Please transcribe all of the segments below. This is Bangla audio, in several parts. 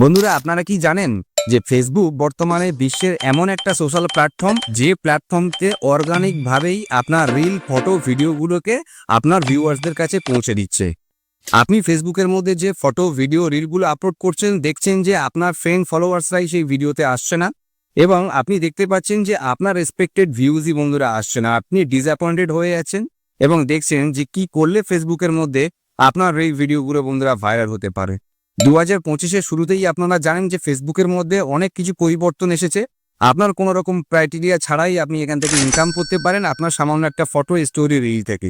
বন্ধুরা, আপনারা কি জানেন যে ফেসবুক বর্তমানে বিশ্বের এমন একটা সোশ্যাল প্ল্যাটফর্ম যে প্ল্যাটফর্মকে অর্গানিক ভাবেই আপনার রিল ফটো ভিডিওগুলোকে আপনার ভিউয়ার্সদের কাছে পৌঁছে দিচ্ছে? আপনি ফেসবুকের মধ্যে যে ফটো ভিডিও রিলগুলো আপলোড করছেন, দেখছেন যে আপনার ফ্রেন্ড ফলোয়ার্সরাই সেই ভিডিওতে আসছে না? এবং আপনি দেখতে পাচ্ছেন যে আপনার রেসপেক্টেড ভিউজই বন্ধুরা আসছে না। আপনি ডিসঅ্যাপয়েন্টেড হয়ে আছেন এবং দেখছেন যে কি করলে ফেসবুকের মধ্যে আপনার এই ভিডিওগুলো বন্ধুরা ভাইরাল হতে পারে। দু হাজার পঁচিশের শুরুতেই আপনারা জানেন যে ফেসবুকের মধ্যে অনেক কিছু পরিবর্তন এসেছে। আপনার কোনো রকম ক্রাইটেরিয়া ছাড়াই আপনি এখান থেকে ইনকাম করতে পারেন। আপনার সামান্য একটা ফটো স্টোরি রিল থেকে।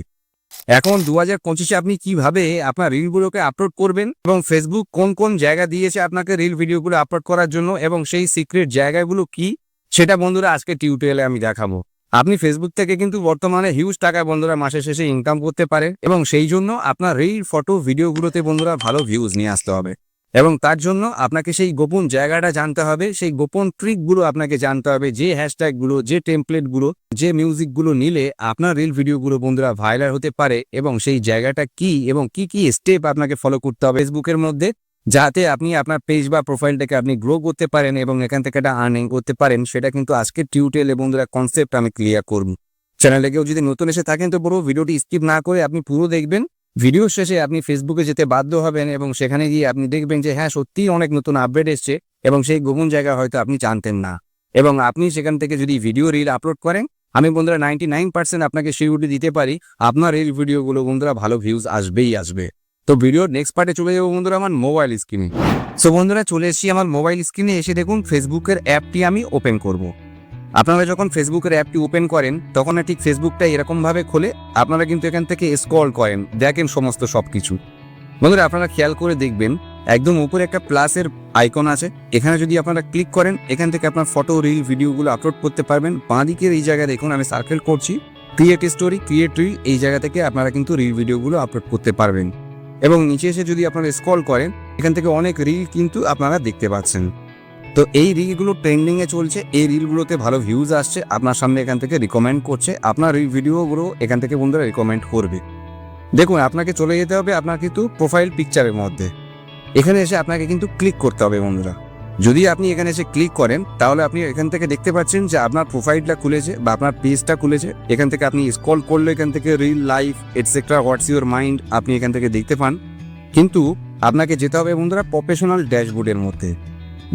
এখন দু হাজার পঁচিশে আপনি কীভাবে আপনার রিলগুলোকে আপলোড করবেন এবং ফেসবুক কোন কোন জায়গা দিয়েছে আপনাকে রিল ভিডিওগুলো আপলোড করার জন্য এবং সেই সিক্রেট জায়গাগুলো কি, সেটা বন্ধুরা আজকে টিউটোরিয়ালে আমি দেখাবো। আপনি ফেসবুক থেকে কিন্তু বর্তমানে হিউজ টাকা বন্ধুরা মাসের শেষে ইনকাম করতে পারে এবং সেই জন্য আপনার রিল ফটো ভিডিওগুলোতে বন্ধুরা ভালো ভিউজ নিয়ে আসতে হবে। এবং তার জন্য আপনাকে সেই গোপন জায়গাটা জানতে হবে, সেই গোপন ট্রিকগুলো আপনাকে জানতে হবে, যে হ্যাশট্যাগুলো যে টেমপ্লেটগুলো যে মিউজিকগুলো নিলে আপনার রিল ভিডিওগুলো বন্ধুরা ভাইরাল হতে পারে এবং সেই জায়গাটা কি এবং কি কি স্টেপ আপনাকে ফলো করতে হবে ফেসবুকের মধ্যে। যাতে আপনি আপনার পেজ বা প্রোফাইলটাকে আপনি গ্রো করতে পারেন এবং এখান থেকে একটা আর্নিং করতে পারেন, সেটা কিন্তু আজকের টিউটোরিয়ালে বন্ধুরা কনসেপ্ট আমি ক্লিয়ার করব। চ্যানেলে কেউ যদি নতুন এসে থাকেন তো পুরো ভিডিওটি স্কিপ না করে আপনি পুরো দেখবেন। ভিডিও শেষে আপনি ফেসবুকে যেতে বাধ্য হবেন এবং সেখানে গিয়ে আপনি দেখবেন যে হ্যাঁ সত্যিই অনেক নতুন আপডেট এসছে এবং সেই গোপন জায়গা হয়তো আপনি জানতেন না। এবং আপনি সেখান থেকে যদি ভিডিও রিল আপলোড করেন, আমি বন্ধুরা নাইনটি নাইন পার্সেন্ট আপনাকে সিউরিটি দিতে পারি। আপনার এই ভিডিওগুলো বন্ধুরা ভালো ভিউজ আসবেই আসবে। তো ভিডিওর নেক্সট পার্টে চলে যাব বন্ধুরা আমার মোবাইল স্ক্রিনে সো বন্ধুরা চলে এসেছি আমার মোবাইল স্ক্রিনে এসে দেখুন ফেসবুকের অ্যাপটি আমি ওপেন করব। আপনারা যখন ফেসবুকের অ্যাপটি ওপেন করেন, তখন ঠিক ফেসবুকটা এরকমভাবে খোলে, আপনারা কিন্তু এখান থেকে স্ক্রল করেন, দেখেন সমস্ত সব কিছু বন্ধুরা আপনারা খেয়াল করে দেখবেন, একদম উপরে একটা প্লাসের আইকন আছে, এখানে যদি আপনারা ক্লিক করেন, এখান থেকে আপনার ফটো রিল ভিডিওগুলো আপলোড করতে পারবেন। বাঁ দিকের এই জায়গায় দেখুন, আমি সার্কেল করছি ক্রিয়েট স্টোরি ক্রিয়েট রিল এই জায়গা থেকে আপনারা কিন্তু রিল ভিডিওগুলো আপলোড করতে পারবেন। এবং নিচে এসে যদি আপনারা স্কল করেন, এখান থেকে অনেক রিল কিন্তু আপনারা দেখতে পাচ্ছেন। তো এই রিলগুলো ট্রেন্ডিংয়ে চলছে, এই রিলগুলোতে ভালো ভিউজ আসছে, আপনার সামনে এখান থেকে রিকমেন্ড করছে, আপনার এই ভিডিওগুলো এখান থেকে বন্ধুরা রিকমেন্ড করবে। দেখুন, আপনাকে চলে যেতে হবে আপনার কিন্তু প্রোফাইল পিকচারের মধ্যে। এখানে এসে আপনাকে কিন্তু ক্লিক করতে হবে বন্ধুরা। যদি আপনি এখানে এসে ক্লিক করেন, তাহলে আপনি এখান থেকে দেখতে পাচ্ছেন যে আপনার প্রোফাইলটা খুলেছে বা আপনার পেজটা খুলেছে। এখান থেকে আপনি স্ক্রল করলে এখান থেকে reel life etcetera what's your mind আপনি এখান থেকে দেখতে পান। কিন্তু আপনাকে যেতে হবে বন্ধুরা প্রফেশনাল ড্যাশবোর্ডের মধ্যে।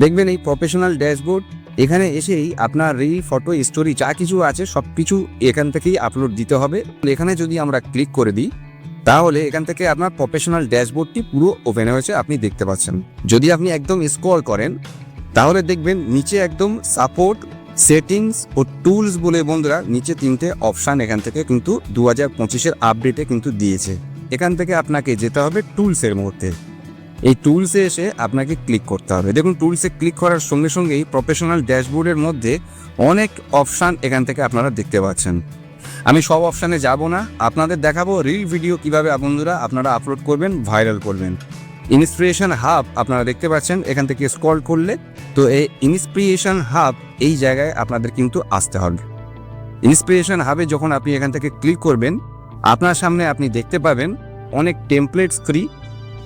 দেখবেন এই প্রফেশনাল ড্যাশবোর্ড, এখানে এসেই আপনার রিল ফটো স্টোরি যা কিছু আছে সব কিছু এখান থেকেই আপলোড দিতে হবে। এখানে যদি আমরা ক্লিক করে দিই তাহলে এখান থেকে আপনার প্রফেশনাল ড্যাশবোর্ডটি পুরো ওপেন হয়েছে, আপনি দেখতে পাচ্ছেন। যদি আপনি একদম স্ক্রল করেন, তাহলে দেখবেন নিচে একদম সাপোর্ট সেটিংস ও টুলস বলে বন্ধুরা নিচে তিনটে অপশান এখান থেকে কিন্তু দু হাজার পঁচিশের আপডেটে কিন্তু দিয়েছে। এখান থেকে আপনাকে যেতে হবে টুলসের মধ্যে। এই টুলসে এসে আপনাকে ক্লিক করতে হবে। দেখুন টুলসে ক্লিক করার সঙ্গে সঙ্গেই প্রফেশনাল ড্যাশবোর্ডের মধ্যে অনেক অপশান এখান থেকে আপনারা দেখতে পাচ্ছেন। আমি সব অপশানে যাব না। আপনাদের দেখাবো রিল ভিডিও কীভাবে বন্ধুরা আপনারা আপলোড করবেন ভাইরাল করবেন। ইন্সপিরেশন হাব আপনারা দেখতে পাচ্ছেন, এখান থেকে স্ক্রল করলে তো এই ইন্সপিরেশন হাব এই জায়গায় আপনাদের কিন্তু আসতে হবে। ইন্সপিরেশন হাবে যখন আপনি এখান থেকে ক্লিক করবেন, আপনার সামনে আপনি দেখতে পাবেন অনেক টেমপ্লেটস ফ্রি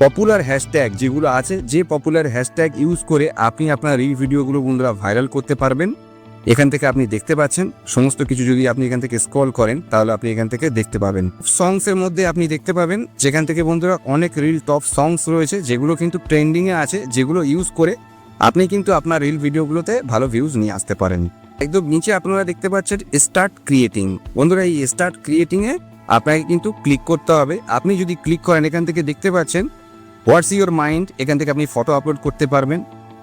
পপুলার হ্যাশট্যাগ যেগুলো আছে, যে পপুলার হ্যাশট্যাগ ইউজ করে আপনি আপনার রিল ভিডিওগুলো বন্ধুরা ভাইরাল করতে পারবেন। এখান থেকে আপনি দেখতে পাচ্ছেন, সমস্ত কিছু যদি আপনি এখান থেকে স্ক্রল করেন, তাহলে আপনি এখান থেকে দেখতে পাবেন। সংস এর মধ্যে আপনি দেখতে পাবেন, যেখান থেকে বন্ধুরা অনেক রিল টপ সংস রয়েছে, যেগুলো কিন্তু ট্রেন্ডিং এ আছে, যেগুলো ইউজ করে আপনি কিন্তু আপনার রিল ভিডিওগুলোতে ভালো ভিউজ নিয়ে আসতে পারেন। একদম নিচে আপনারা দেখতে পাচ্ছেন স্টার্ট ক্রিয়েটিং বন্ধুরা, এই স্টার্ট ক্রিয়েটিং এ আপনাকে কিন্তু ক্লিক করতে হবে। আপনি যদি ক্লিক করেন, এখান থেকে দেখতে পাচ্ছেন হোয়াটস ইউর মাইন্ড এখান থেকে আপনি ফটো আপলোড করতে পারবেন।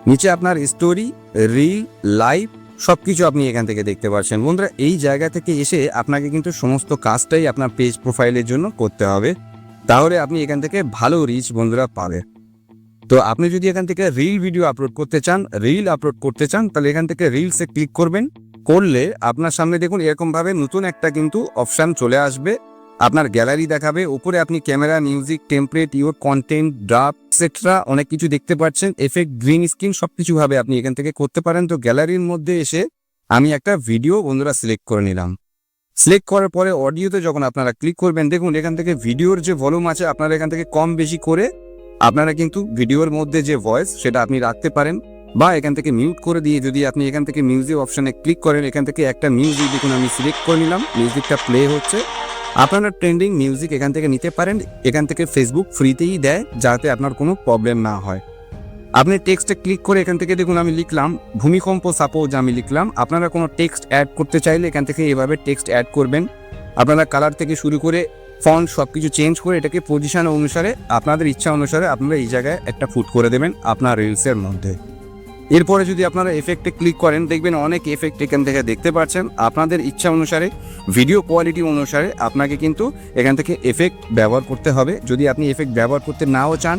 নিচে আপনার স্টোরি রিল লাইভ সব কিছু আপনি এখান থেকে দেখতে পাচ্ছেন বন্ধুরা, এই জায়গা থেকে এসে আপনাকে কিন্তু সমস্ত কাজটাই আপনার পেজ প্রোফাইলের জন্য করতে হবে। তাহলে আপনি এখান থেকে ভালো রিচ বন্ধুরা পাবে তো আপনি যদি এখান থেকে রিল ভিডিও আপলোড করতে চান রিল আপলোড করতে চান, তাহলে এখান থেকে রিলসে ক্লিক করবেন। করলে আপনার সামনে দেখুন, এরকমভাবে নতুন একটা কিন্তু অপশান চলে আসবে। আপনার গ্যালারি দেখাবে। উপরে আপনি camera, music, template, your content, draft etcetera অনেক কিছু দেখতে পাচ্ছেন। এফেক্ট, গ্রিন স্ক্রিন সবকিছু ভাবে আপনি এখান থেকে করতে পারেন। তো গ্যালারির মধ্যে এসে আমি একটা ভিডিও বন্ধুরা সিলেক্ট করে নিলাম। সিলেক্ট করার পরে অডিওতে যখন আপনারা ক্লিক করবেন, দেখুন এখান থেকে ভিডিওর যে ভলিউম আছে, আপনারা এখান থেকে কম বেশি করে আপনারা কিন্তু ভিডিওর মধ্যে যে ভয়েস, সেটা আপনি রাখতে পারেন বা এখান থেকে মিউট করে দিয়ে যদি আপনি এখান থেকে মিউজিক অপশনে ক্লিক করেন, এখান থেকে একটা মিউজিক দেখুন আমি সিলেক্ট করে নিলাম। মিউজিকটা প্লে হচ্ছে। আপনারা ট্রেন্ডিং মিউজিক এখান থেকে নিতে পারেন, এখান থেকে ফেসবুক ফ্রিতেই দেয়, যাতে আপনার কোনো প্রবলেম না হয়। আপনি টেক্সটে ক্লিক করে এখান থেকে দেখুন আমি লিখলাম, ভূমিকম্প সাপোজ আমি লিখলাম। আপনারা কোনো টেক্সট অ্যাড করতে চাইলে এখান থেকে এভাবে টেক্সট অ্যাড করবেন। আপনারা কালার থেকে শুরু করে ফন্ট সব কিছু চেঞ্জ করে এটাকে পজিশন অনুসারে, আপনাদের ইচ্ছা অনুসারে আপনারা এই জায়গায় একটা ফুট করে দেবেন আপনার রিলসের মধ্যে। এরপরে যদি আপনারা এফেক্টে ক্লিক করেন, দেখবেন অনেক এফেক্ট এখান থেকে দেখতে পাচ্ছেন। আপনাদের ইচ্ছা অনুসারে ভিডিও কোয়ালিটি অনুসারে আপনাকে কিন্তু এখান থেকে এফেক্ট ব্যবহার করতে হবে। যদি আপনি এফেক্ট ব্যবহার করতে নাও চান,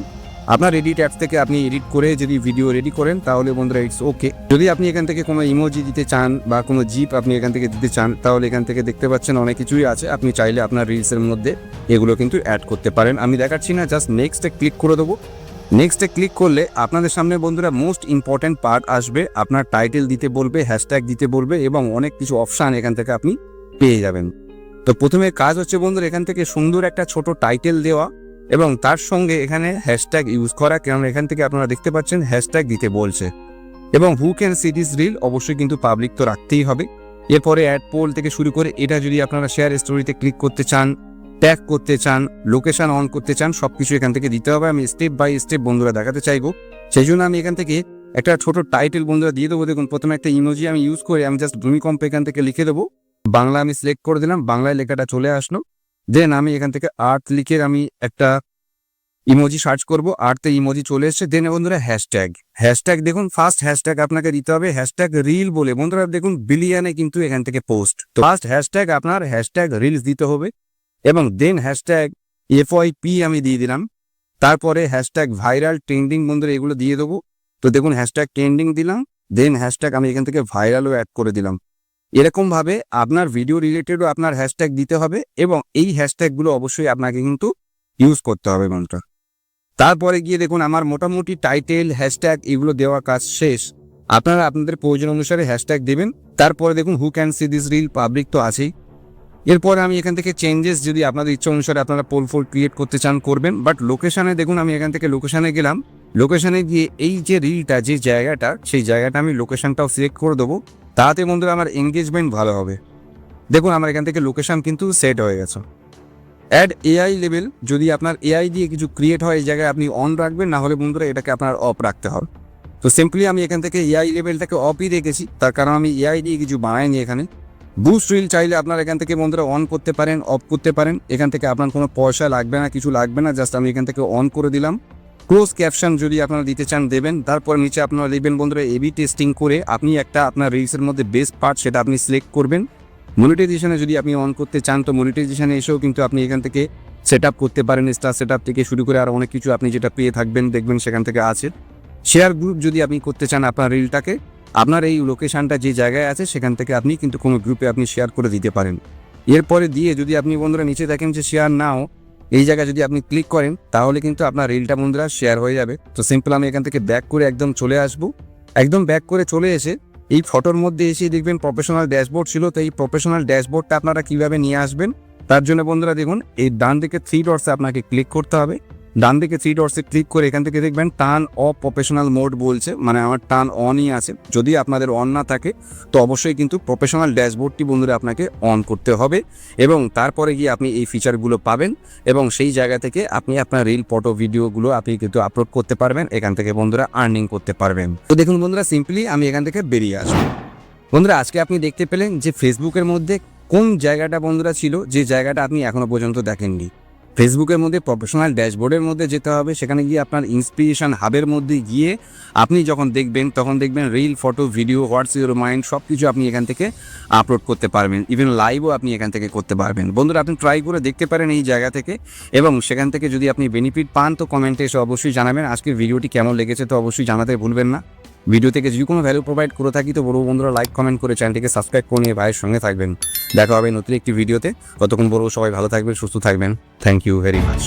আপনার এডিট অ্যাপস থেকে আপনি এডিট করে যদি ভিডিও রেডি করেন, তাহলে বন্ধুরা ইটস ওকে যদি আপনি এখান থেকে কোনো ইমোজি দিতে চান বা কোনো জিপ আপনি এখান থেকে দিতে চান, তাহলে এখান থেকে দেখতে পাচ্ছেন অনেক কিছুই আছে। আপনি চাইলে আপনার রিলসের মধ্যে এগুলো কিন্তু অ্যাড করতে পারেন। আমি দেখাচ্ছি না জাস্ট নেক্সটে ক্লিক করে দেবো। নেক্সটে ক্লিক করলে আপনাদের সামনে বন্ধুরা মোস্ট ইম্পর্ট্যান্ট পার্ট আসবে। আপনার টাইটেল দিতে বলবে হ্যাশট্যাগ দিতে বলবে এবং অনেক কিছু অপশান এখান থেকে আপনি পেয়ে যাবেন। তো প্রথমে কাজ হচ্ছে বন্ধুরা এখান থেকে সুন্দর একটা ছোট টাইটেল দেওয়া এবং তার সঙ্গে এখানে হ্যাশট্যাগ ইউজ করা। কারণ এখান থেকে আপনারা দেখতে পাচ্ছেন হ্যাশট্যাগ দিতে বলছে। এবং who can see this reel অবশ্যই কিন্তু পাবলিক তো রাখতেই হবে। এরপরে অ্যাড পোল থেকে শুরু করে এটা যদি আপনারা শেয়ার স্টোরিতে ক্লিক করতে চান ট্যাগ করতে চান, লোকেশন অন করতে চান সব কিছু এখান থেকে দিতে হবে। আমি স্টেপ বাই স্টেপ বন্ধুরা দেখাতে চাইব। সেই জন্য আমি এখান থেকে একটা ছোট টাইটেল বন্ধুরা দিয়ে দেবো। দেখুন, প্রথমে একটা ইমোজি আমি ইউজ করে আমি জাস্ট ভূমিকম্প এখান থেকে লিখে দেবো। বাংলা আমি সিলেক্ট করে দিলাম, বাংলায় লেখাটা চলে আসলো। দেন আমি এখান থেকে আর্ট লিখে আমি একটা ইমোজি সার্চ করব। আর্টতে ইমোজি চলে এসেছে। দেন বন্ধুরা হ্যাশট্যাগ হ্যাশট্যাগ দেখুন ফার্স্ট হ্যাশট্যাগ আপনাকে দিতে হবে। হ্যাশট্যাগ রিল বলে। বন্ধুরা দেখুন বিলিয়ানে কিন্তু এখান থেকে পোস্ট তো ফার্স্ট হ্যাশট্যাগ আপনার হ্যাশট্যাগ রিলস দিতে হবে। এবং দেন হ্যাশট্যাগ এফ পি আমি দিয়ে দিলাম। তারপরে হ্যাশট্যাগ ভাইরাল ট্রেন্ডিং বন্ধুরা এগুলো দিয়ে দেবো। তো দেখুন, হ্যাশট্যাগ ট্রেন্ডিং দিলাম, দেন হ্যাশট্যাগ আমি এখান থেকে ভাইরালও অ্যাড করে দিলাম। এরকমভাবে আপনার ভিডিও রিলেটেডও আপনার হ্যাশট্যাগ দিতে হবে এবং এই হ্যাশট্যাগুলো অবশ্যই আপনাকে কিন্তু ইউজ করতে হবে মনটা তারপরে গিয়ে দেখুন, আমার মোটামুটি টাইটেল, হ্যাশট্যাগ এগুলো দেওয়া কাজ শেষ। আপনারা আপনাদের প্রয়োজন অনুসারে হ্যাশট্যাগ দেবেন। তারপরে দেখুন, who can see this reel public তো আছেই। এরপরে আমি এখান থেকে চেঞ্জেস যদি আপনাদের ইচ্ছা অনুসারে আপনারা পোল ফোল ক্রিয়েট করতে চান, করবেন। বাট লোকেশানে দেখুন, আমি এখান থেকে লোকেশানে গেলাম। লোকেশানে গিয়ে এই যে রিলটা যে জায়গাটা, সেই জায়গাটা আমি লোকেশনটাও সিলেক্ট করে দেবো। তাতে বন্ধুরা আমার এঙ্গেজমেন্ট ভালো হবে। দেখুন, আমার এখান থেকে লোকেশান কিন্তু সেট হয়ে গেছে। অ্যাড এআই লেভেল যদি আপনার এআই দিয়ে কিছু ক্রিয়েট হয় এই জায়গায়, আপনি অন রাখবেন, না হলে বন্ধুরা এটাকে আপনার অফ রাখতে হবে। তো সিম্পলি আমি এখান থেকে এআই লেভেলটাকে অফই রেখেছি। তার কারণ আমি এআই দিয়ে কিছু বানাইনি এখানে। বুস্ট রিল চাইলে আপনার এখান থেকে বন্ধুরা অন করতে পারেন অফ করতে পারেন। এখান থেকে আপনার কোনো পয়সা লাগবে না, কিছু লাগবে না জাস্ট আমি এখান থেকে অন করে দিলাম। ক্লোজ ক্যাপশন যদি আপনারা দিতে চান, দেবেন। তারপর নিচে আপনারা লিখবেন বন্ধুরা এবি টেস্টিং করে আপনি একটা আপনার রিলসের মধ্যে বেস্ট পার্ট সেটা আপনি সিলেক্ট করবেন। মনিটাইজেশনে যদি আপনি অন করতে চান, তো মনিটাইজেশনে এসেও কিন্তু আপনি এখান থেকে সেট করতে পারেন স্টার সেট থেকে শুরু করে আর অনেক কিছু আপনি যেটা পেয়ে থাকবেন, দেখবেন সেখান থেকে আছে। শেয়ার গ্রুপ যদি আপনি করতে চান আপনার রিলটাকে আপনার এই লোকেশনটা যে জায়গায় আছে, সেখান থেকে আপনি কিন্তু কোনো গ্রুপে আপনি শেয়ার করে দিতে পারেন। এরপরে দিয়ে যদি আপনি বন্ধুরা নিচে দেখেন যে শেয়ার নাও এই জায়গায় যদি আপনি ক্লিক করেন, তাহলে কিন্তু আপনার রিলটা বন্ধুরা শেয়ার হয়ে যাবে। তো সিম্পল আমি এখান থেকে ব্যাক করে একদম চলে আসব। একদম ব্যাক করে চলে এসে এই ফটোর মধ্যে এসে দেখবেন প্রফেশনাল ড্যাশবোর্ড ছিল। তো এই প্রফেশনাল ড্যাশবোর্ডটা আপনারা কীভাবে নিয়ে আসবেন? তার জন্য বন্ধুরা দেখুন, এই ডান দিকে থ্রি ডটসে আপনাকে ক্লিক করতে হবে। ডান দিকে থ্রি ডটসে ক্লিক করে এখান থেকে দেখবেন টার্ন অফ প্রফেশনাল মোড বলছে মানে আমার টার্ন অনই আছে। যদি আপনাদের অন না থাকে, তো অবশ্যই কিন্তু প্রফেশনাল ড্যাশবোর্ডটি বন্ধুরা আপনাকে অন করতে হবে এবং তারপরে গিয়ে আপনি এই ফিচারগুলো পাবেন এবং সেই জায়গা থেকে আপনি আপনার রিল ফটো ভিডিওগুলো আপনি কিন্তু আপলোড করতে পারবেন, এখান থেকে বন্ধুরা আর্নিং করতে পারবেন। তো দেখুন বন্ধুরা সিম্পলি আমি এখান থেকে বেরিয়ে আসব। বন্ধুরা, আজকে আপনি দেখতে পেলেন যে ফেসবুকের মধ্যে কোন জায়গাটা বন্ধুরা ছিল, যে জায়গাটা আপনি এখনও পর্যন্ত দেখেননি। ফেসবুকের মধ্যে প্রফেশনাল ড্যাশবোর্ডের মধ্যে যেতে হবে। সেখানে গিয়ে আপনার ইন্সপিরেশন হাবের মধ্যে গিয়ে আপনি যখন দেখবেন, তখন দেখবেন reel photo video what's your mind সব কিছু আপনি এখান থেকে আপলোড করতে পারবেন। ইভেন লাইভও আপনি এখান থেকে করতে পারবেন। বন্ধুরা, আপনি ট্রাই করে দেখতে পারেন এই জায়গা থেকে এবং সেখান থেকে যদি আপনি বেনিফিট পান, তো কমেন্টে এসে অবশ্যই জানাবেন। আজকের ভিডিওটি কেমন লেগেছে, তো অবশ্যই জানাতে ভুলবেন না। ভিডিও থেকে যদি কোনো ভ্যালু প্রোভাইড করে থাকি তো বড় বন্ধুরা লাইক কমেন্ট করে চ্যানেলটিকে সাবস্ক্রাইব করে নিয়ে ভাইয়ের সঙ্গে থাকবেন। দেখা হবে নতুন একটি ভিডিওতে ততক্ষণ বড় সবাই ভালো থাকবেন, সুস্থ থাকবেন। Thank you very much